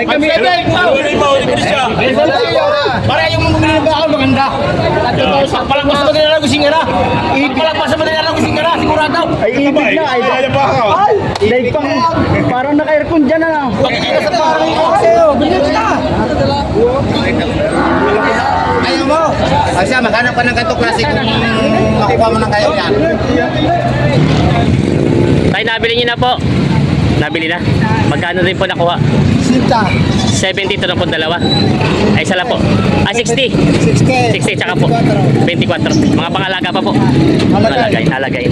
Ay kami na ba? Para yung mga ako maganda. Palang mas maganda na kusing na. Palang mas maganda na kusing na sigurado. Ay, ibig na. Ay, Kaya pa ako. Dahil pang, parang naka-aircon dyan na. Pagkikita sa parang sa'yo. Bilhin ka. Ayaw mo. Ay siya, maghanap ka ng ganito klase kung makuha mo ng kaya yan. Tay, nabili niyo na po. Nabili na. Magkano rin po nakuha? Sinta. 70 ito na po dalawa. Ay, isa lang po. Ah, 60. 60. 60 tsaka po. 24. Mga pangalaga pa po. Alagay, alagay.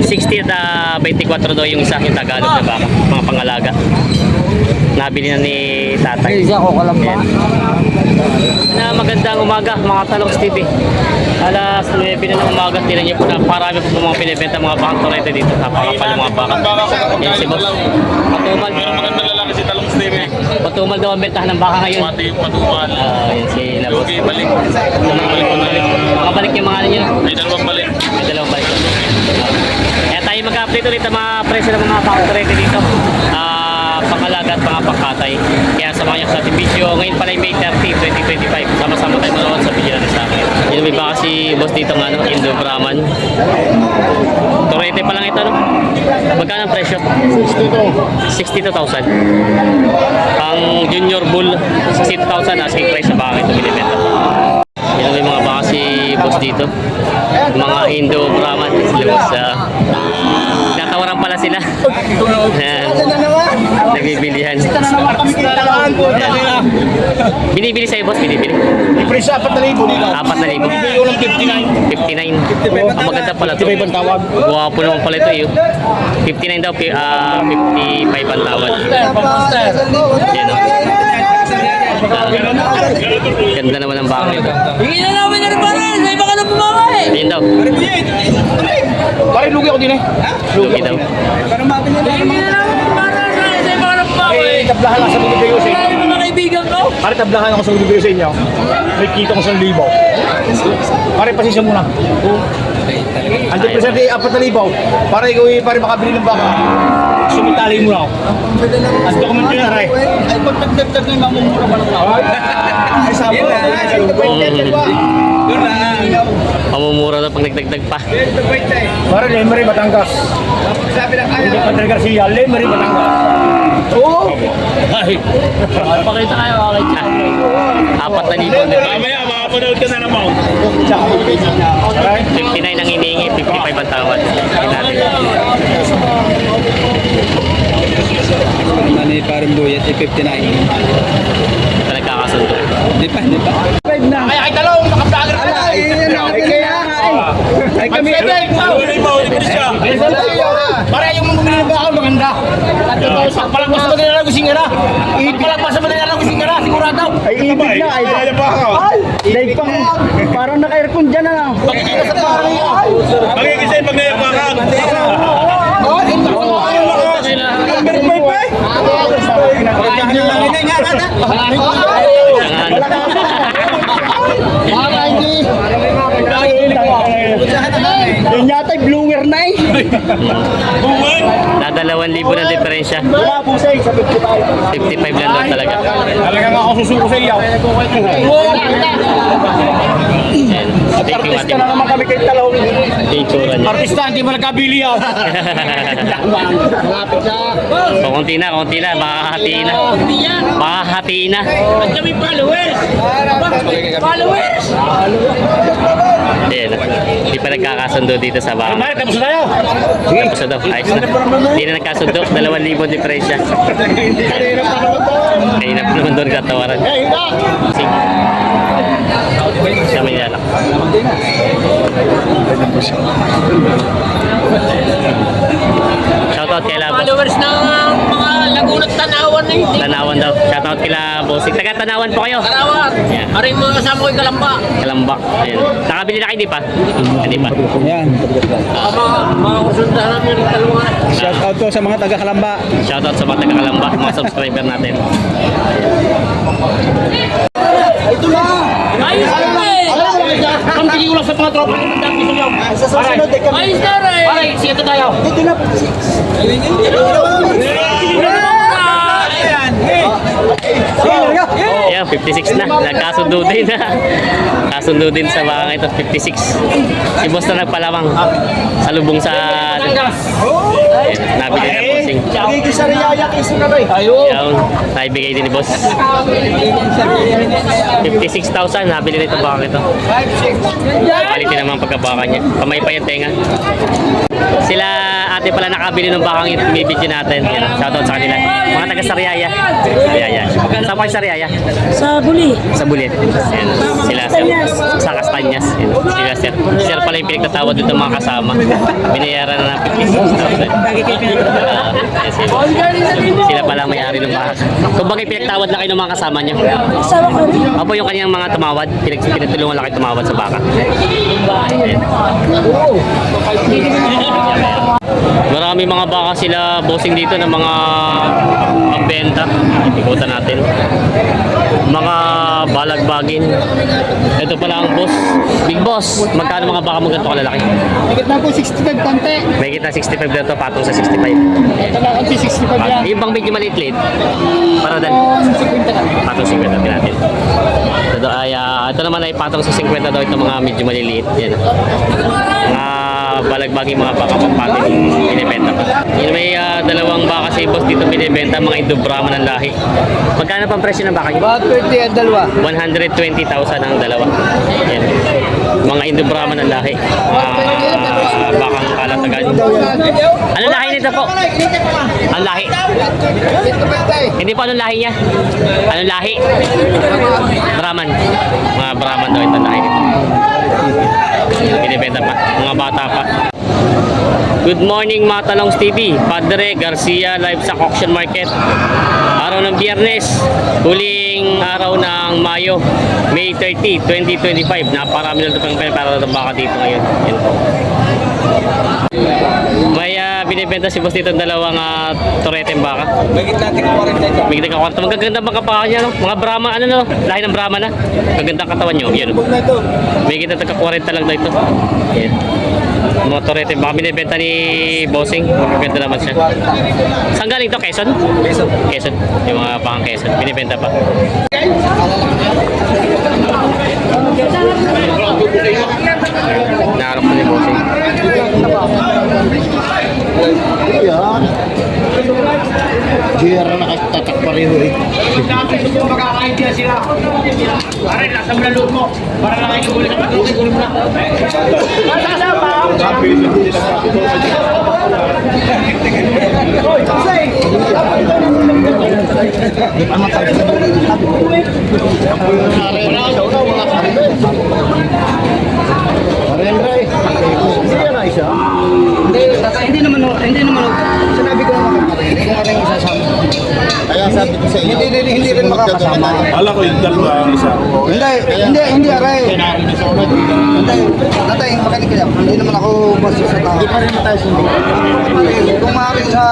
60 at ah, 24 daw yung isa, yung Tagalog na baka. Mga pangalaga. Nabili na ni tatay. Isa ko kalam Ayan. Na magandang umaga mga Talogs TV. Alas 9 na ng umaga, tinan niyo po na parami po mga pinibenta mga bakang torete dito. Napakapal yung mga baka. Yan si boss. Patumal. Maganda lalaki si Talong Steve. Patumal daw ang bentahan ng baka ngayon. Pati yung patumal. Ah, yan si na boss. Okay, balik. Balik ko na rin. Makabalik yung mga ano niyo. May dalawang balik. May dalawang balik. Ah. Kaya tayo mag-update ulit ng mga presyo ng mga bakang torete dito. Ah, pangalaga at mga pangkatay. Kaya samahan niyo sa ating video. Ngayon pala yung May 30, 2025. Sama-sama tayo manood sa video natin sa akin. Yun may baka si boss dito ng ano, Indo Brahman. Torete pa lang ito, no? Magkano ang presyo? 62,000. Ang Junior Bull, 62,000 asking price sa baka ito binibenta. Yan may mga baka si boss dito. Mga Indo Brahman. Sila boss. Uh, natawaran pala sila. Ayan. Nagbibilihan. Binibili sa'yo boss, binibili. Presyo apat na libo dito. Apat na libo. Bibili ko ng 59. 59. Ang maganda pala to. 55 ang tawag. Guwapo naman pala ito eh. 59 daw, pi- ah 55 ang tawad. Yan o. Ah, ganda naman ang baka ito. Hingin na namin na rin pare, sa iba ka na bumaka eh. Ayun daw. Pare, lugi ako din eh. Lugi daw. Hingin na namin tablahan lang sa bibigay ko sa Kaya inyo. rin mga kaibigan ko. Pare, tablahan ako sa bibigay ko sa inyo. May kita ko sa libo. Pare, pasisya muna. Andiyan pa sa di, apat na libo. Para ikaw eh, pare makabili ng baka. Sumitali mo na ako. Ang dokumento na, Ray. Ay, pag nagdagdag na yung mamumura pa ng tao. Ay, sabi ko. Mamumura daw pag nagdagdag pa. Pare, Lemery, Batangas. Hindi pa talaga siya. Lemery, Batangas. Oo. Ay. Pakita kayo, pakita. Apat na libo. Mamaya, makapanood ka na naman. 59 ang hinihingi, 55 ang tawad. Ano yung parang buyat, 59. Ito nagkakasundo. Di pa, di pa. Ay, ay, talong. Nakablogger ka na. Ay, ano, ay kaya nga eh. Ay kami na. Pare, yung mga bumili ba ako maganda. Palang mas maganda na kusing na. Palang mas maganda na kusing na sigurado. Ay, ibig na. Ay, Kaya pa ako. dahil pang, parang naka-aircon dyan na. Pagkikita sa parang yung Magkikisay pag. Oh. Para hindi. Yan yata yung blower na eh. Bungan. Dadalawan libo na diferensya. Wala po sa 55. 55 lang daw talaga. Talaga nga ako susuko sa iyo. Ayan. Thank you, Artista na naman kami kay Talong. Itsura niya. Artista, hindi mo nagkabili ah. Malapit na. So, konti na, konti na. Makakahatiin na. Makakahatiin na. At kami followers. Followers. Ayan. Hindi pa nagkakasundo dito sa baka. Mare, tapos na tayo. Tapos na daw. Ayos na. Hindi na nagkasundo. 2,000 diferensya. Kaya na naman doon katawaran. Sige. Sa Manila. Shoutout kay Labos. Followers ng mga Laguna Tanawan na hindi. Tanawan daw. Shoutout kila Bossing. Taga Tanawan po kayo. Tanawan. Yeah. Aray mga kasama ko yung kalamba. Kalamba. Ayan. Nakabili na kayo, di pa? Hindi pa. Yan. Ah, Mga mga kusundahan namin yung talungan. Shout out to sa mga taga-Kalamba. Shoutout sa mga taga Kalamba, mga subscriber natin. Ayos na rin. Ang tingin ko lang sa mga tropa ko ng dami sa Sa susunod eh kami. Ayos na rin. Pare, sige tayo. Dito na. Ayan. 56 na. Nagkasundo din na. Kasundo din sa baka ito, 56. Si boss na nagpalamang. Salubong sa... Nabili na bossing. Nagiging sariyaya kiso na rin. Ayun. Yan, naibigay din ni boss. 56,000, nabili nito baka ito. Quality naman pagkabaka niya. Kamay pa yung tenga. Sila ate pala nakabili ng bakang ito, may video natin. Yan, shoutout sa kanila. Mga taga Sariaya. Sariaya. Saan pa Sariaya? Sa buli. Sa Bulit. Yan. Sila sir. Sa Castanyas. Yan. Sila sir. Sir pala yung pinagtatawad dito mga kasama. Binayaran na ng 56,000. Ah, yes, sila. Sila pala ang may-ari ng baka. Kung bagay pinagtawad na kayo ng mga kasama niyo. Kasama ko rin. Apo yung kanyang mga tumawad, pinag pinagtulungan lang kayo tumawad sa baka. Ayan. Marami mga baka sila bossing dito ng mga pambenta. Ikutan natin. Mga balagbagin. Ito pala ang boss. Big boss, magkano mga baka mo ganito kalalaki? Higit na po 65 konti. May kita 65 dito, patong sa 65. Ito lang konti 65 yan. Yung bang medyo maliit-liit? Para dan. 50 lang. Patong 50 natin natin. Ito, ay, ah, ito naman ay patong sa 50 daw itong mga medyo maliliit. Yan. Mga balagbagi mga baka pampatin binibenta pa. Yun may ah, dalawang baka si boss dito binibenta, mga Indo Brahman ng lahi. Magkano pang presyo ng baka? About 30 ang dalawa. 120,000 ang dalawa. Yan. Mga Indo Brahman ng lahi. Mga bakang kalatagan. Ano lahi nito po? Ang lahi. Hindi po anong lahi niya? Anong lahi? Brahman. Mga Brahman daw ito lahi nito. Binibenta pa. Mga bata pa. Good morning mga Talongs TV. Padre Garcia live sa Auction Market. Araw ng Biyernes, huling araw ng Mayo, May 30, 2025. Naparami na ito pang para ng baka dito ngayon. Yan po. May ah, binibenta si boss dito ng dalawang uh, toreteng baka. Bagit natin ko rin dito. Bigyan ka kwarto. Magaganda mga kapaka niya, no? Mga Brahma, ano no? Lahi ng Brahma na. Maganda ang katawan nyo. Yan. Na ito. May kita taga 40 lang daw ito. Yan. Mga torete. Baka binibenta ni Bossing. Magaganda naman siya. Saan galing to? Quezon? Quezon. Quezon. Yung mga pang Quezon. Binibenta pa. Naharap ko ni Bossing. Yan. Gera na kasi tatak pareho eh. Magkaka-idea sila. Pare, nasa mo na loob mo. Para lang kayo ulit ang patuloy ko na. Parehra eh. Siya na isa. Hindi, tata, hindi naman, hindi naman, sinabi ko naman kung ano yung isasama. Kaya sabi ko sa inyo, Hindi, hindi, hindi rin makakasama. Ala ko yung dalawa ang isa. Hindi, hindi, hindi, aray. Hindi, tatay, makinig ka Hindi naman ako basta sa tao. Hindi pa rin tayo sundo. Kung maaaring sa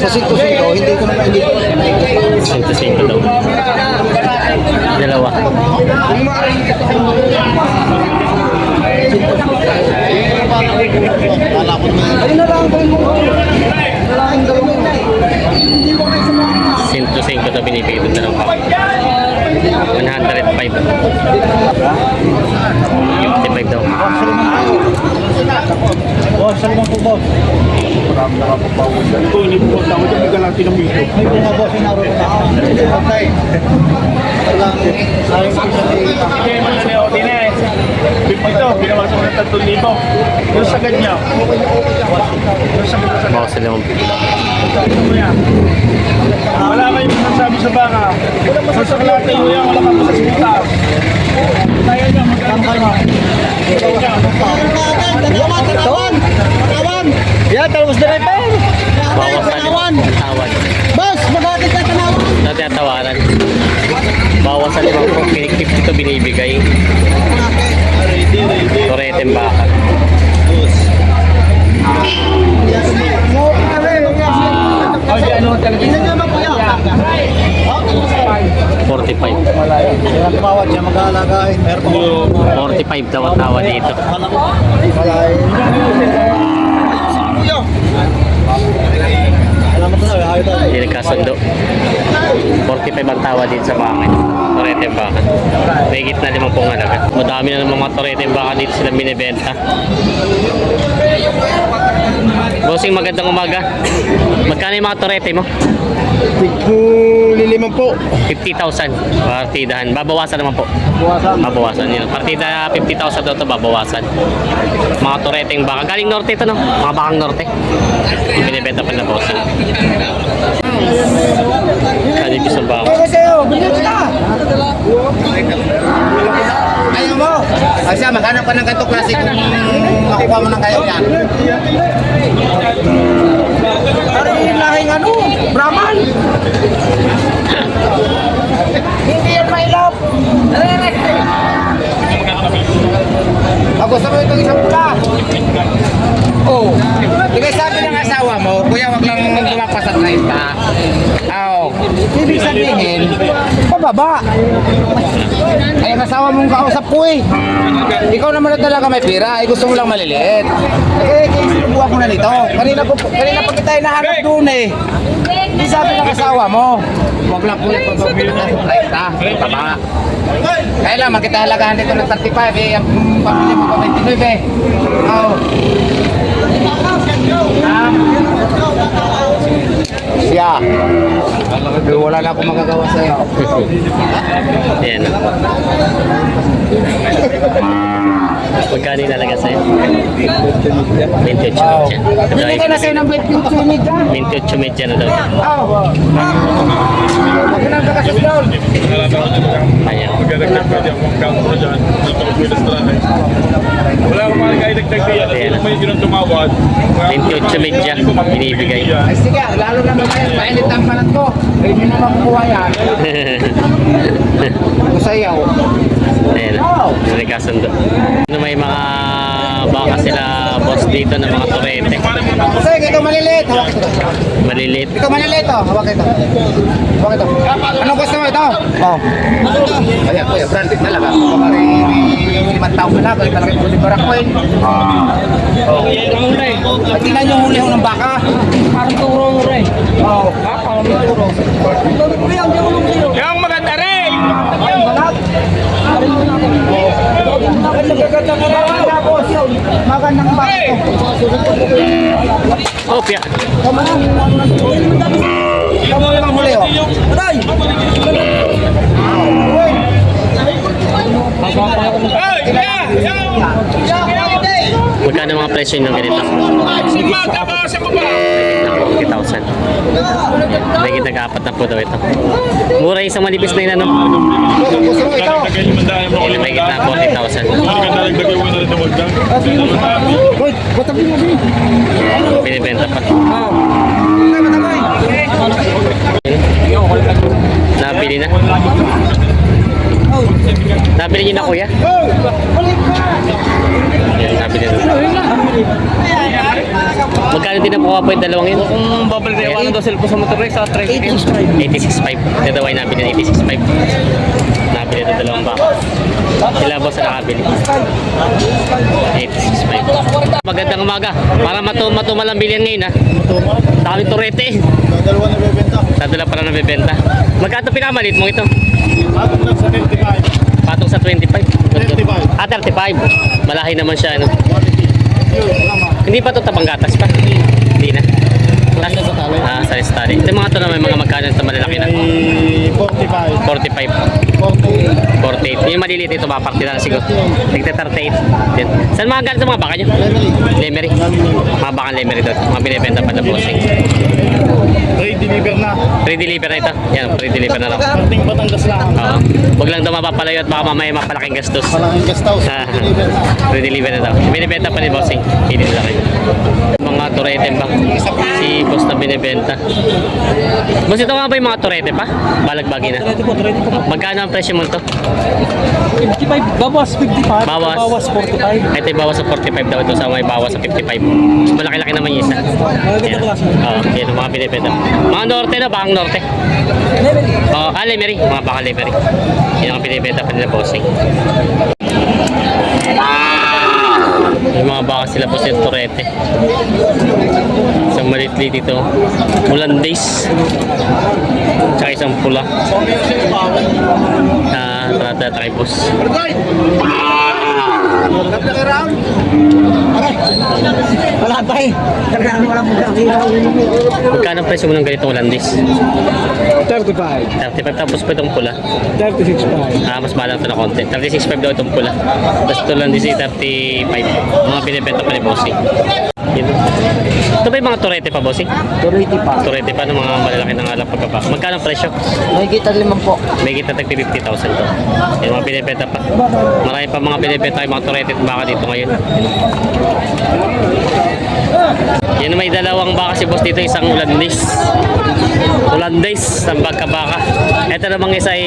sa sito-sito, hindi ko naman hindi. 105 daw. Dalawa. Kung maaaring Kala ito binibigyan na ng pack. 105. 55 daw. Oh, salamat po, boss. Marami na po pa uwi. Ito, hindi po boss. Ako dyan, bigyan natin ng video. Ay, po nga, boss. Inaroon na ako. Okay. Salamat. Salamat. Salamat. Salamat. 52, binawasan mo ng 3,000. Yung sa ganyan, yung sa ganyan. Bawas sila yung Wala kayong masasabi sa baka. Wala masasabi sa baka. Wala wala kang masasabi sa Tayo niya, magkano kayo. Tayo niya. Tatawan! Tatawan! Yan, tapos na rin pa bawas sa limang tawad. Boss, magkakit ka tanawan. Dati tawaran. Bawas sa limang po, 50 ito binibigay. Toreteng baka. Ay, ano talaga? Tingnan niyo naman kuya. 45. Kaya tumawad siya mag-aalagain. Meron pa 45 daw ang tawa dito. Malay. Hindi nagkasundo. 45 ang tawa din sa baka. Torete yung baka. May na limang pong halaga. Madami na ng mga torete yung baka dito sila binibenta. Bossing magandang umaga. Magkano yung mga torete mo? Liliman po. 50,000. Partidahan. Babawasan naman po. Buwasan. Babawasan yun. Partida 50,000 daw ito babawasan. Mga toreteng baka. Galing norte ito no? Mga bakang norte. Binibenta pa na bossing. Kanipis ang baka. Ayaw mo. Ay siya, maghanap ka ng ganito klase kung makuha mo ng kayo yan. Ano yung lahing ano? Brahman? Hindi yan mailap. Pag gusto mo itong isang pula. Oh. Di ba sabi ng asawa mo, kuya wag lang lumapas sa 30. Ibig sabihin, pababa. Ay, ang asawa mong kausap ko eh. Ikaw naman na talaga may pira, ay gusto mo lang maliliit. Eh, kaya sinubukan ko na nito. Kanina, ko, kanina pa kita hinahanap doon eh. Di sabi ng asawa mo, wag lang kuya pababili na sa 30. Baba. Kaya lang, magkita halagahan dito ng 35 eh. Ang pamilya mo pa 29 eh. Oo. Ah. Siya. Eh, Wala na akong magagawa sa'yo. Ayan. Magkano yung nalaga sa'yo? 28 Oo. medya. Hindi ka na sa'yo ng 28 medya. 28 medya na daw. Oo. Huwag ka nang kakasis doon. Ayan. Wala akong mga kaidagdag kaya. Ayan. May yun ang tumawad. 28 medya binibigay. Ay sige, lalo na mamaya. Painit ang panat ko. Ay, hindi mo makukuha yan. Sa'yo. Ayan. Hindi kasundo. Ano may mga baka sila boss dito ng mga torete. Kasi ito maliliit. Hawak ito. Maliliit. Ito maliliit oh. Hawak ito. Hawak ito. Anong gusto mo ito? Oh. Ayan, kuya, branded talaga. Pagkari limang taon na, kaya talaga bulibar ako eh. Oh. At tingnan yung huli ng baka. Parang turo mo rin. Oh. Yung maganda rin! Magandang baka ito. Oh, piya. Kamu lang huli oh. Ay! Yeah! Magkano mga presyo ng ganito? Magkaba sa baba! 40,000. Nagigit nag-apat na po daw ito. Mura isang manipis na yun ano? 40,000. Yung na rin ng wagdang. Hoy, patabi mo din. Binibenta pa. Nabili na. Nabili niyo na kuya? Nabili na. Ang kuha po yung dalawang yun? Kung babalik kayo, ano daw cellphone sa motor rin sa 3 86.5. Ito daw ay nabili ng 86.5. Nabili ito dalawang baka. Sila boss na nakabili. 86.5. Magandang umaga. Para matu matumal ang bilihan ngayon ha. Dami turete. Dalawa na bebenta. Dadala pa na nabibenta. Magkano pinamalit mo ito? Patong lang sa 25. Patong sa 25. 35. Ah, 35. Malahi naman siya, ano? Hindi pa ito tabang gatas pa? Hindi na. Ah, sa restari. Ito mga ito na may mga magkano ito malalaki na. Ay, 45. 45. 48. 48. Yung maliliit ito, partida na siguro. Tigta 38. Yan. Saan mga galit mga baka nyo? Lemery. Mga baka lemery doon. Mga binibenta pa na bossing. Free deliver na. Free deliver na ito. Yan, free deliver na lang. Parting Batangas lang. Oo. Huwag lang daw mapapalayo at baka mamaya mapalaking gastos. Malaking guest house. Ah. Deliver na. Free deliver na daw. Binibenta pa ni Bossing. Hindi nila kayo. Mga turete ba? Si boss na binibenta. Boss, ito nga ba yung mga turete pa? Balagbagi na. Turete po, turete po. Magkano ang presyo mo ito? 55, bawas 55. Bawas. Bawas 45. Ito yung bawas sa 45 daw ito sa may bawas sa 55. Mas malaki-laki naman yung isa. Maganda Yan. klase. Oo, yan ang mga. Mga norte na, bakang norte. Oo, ah, lemery. Mga baka lemery. Yan ang binibenta pa nila bossing. May mga baka sila po sa Torete. Isang malitlit ito. Holandaise. Tsaka isang pula. Na trata tribos. Wala pa eh. Magkano ang presyo mo ng ganitong Holandaise? 35. 35 tapos pa itong pula. 36.5. Ah, mas mahal ito na konti. 36.5 daw itong pula. Tapos ito lang din si 35. Mga binibenta pa ni Bossy. Yun. Ito ba yung mga torete pa, Bossy? Turiti pa. Torete pa ng mga malalaki ng alak pagkapa. Magkano ang presyo? May kita limang po. May kita tag 50,000 to. Yung mga binibenta pa. Marami pa mga binibenta yung mga torete at baka dito ngayon. Yan may dalawang baka si boss dito, isang Ulandis. Ulandis, isang baka-baka. Ito namang isa ay,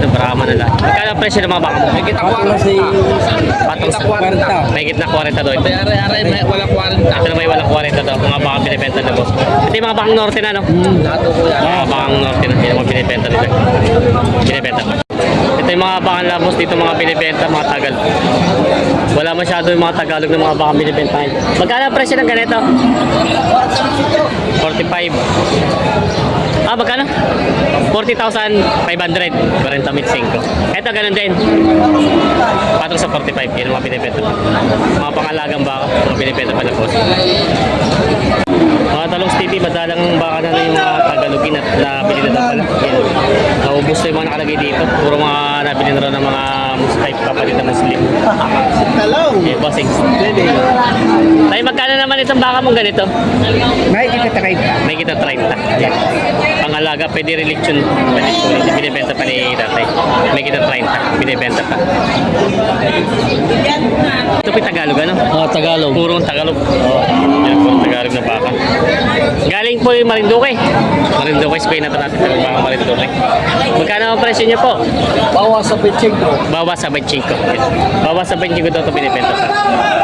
ano, Brahma na lang. Magkano ang presyo ng mga baka mo? May kita 40. Patong sa 40. May kita 40 doon. Aray-aray, may walang 40. Ito na may walang 40 daw, mga baka binibenta na boss. Ito yung mga bakang norte na, no? Yan. Mga bakang norte na, yun ang mga binibenta nila. Binibenta pa. Ito yung mga bakang labos dito, mga binibenta, mga tagal. Wala masyado yung mga Tagalog na mga bakang binibenta. Magkano ang presyo ng ganito? 45. Ah, magkano? 40,500. 40 mit 5. Ito, ganun din. Patong sa 45. Yan ang mga binibenta. Mga pangalagang baka, mga binibenta pa na boss. Mga talong TV, madalang baka na yung mga Tagalogin at nabili na daw pala. Yan. Naubos na yung mga nakalagay dito. Puro mga nabili na raw ng mga type kapalit na Muslim. Talong. Eh, bossing. Tayo, magkano naman itong baka mong ganito? May kita takay pa. May kita 30. Yan. Pangalaga, pwede po, binibenta pa ni tatay. May kita 30. Binibenta pa. Ito yung Tagalog, ano? Ah, Tagalog. Purong Tagalog. Oo. Yan po, Tagalog na baka. Galing po yung Marinduque. Marinduque, Spain na ito natin. Pero baka Marinduque. Magkano ang presyo niya po? Bawas sa pitching ko. Bawas sa 25. Yes. Bawas sa 25 daw ito binibenta sa.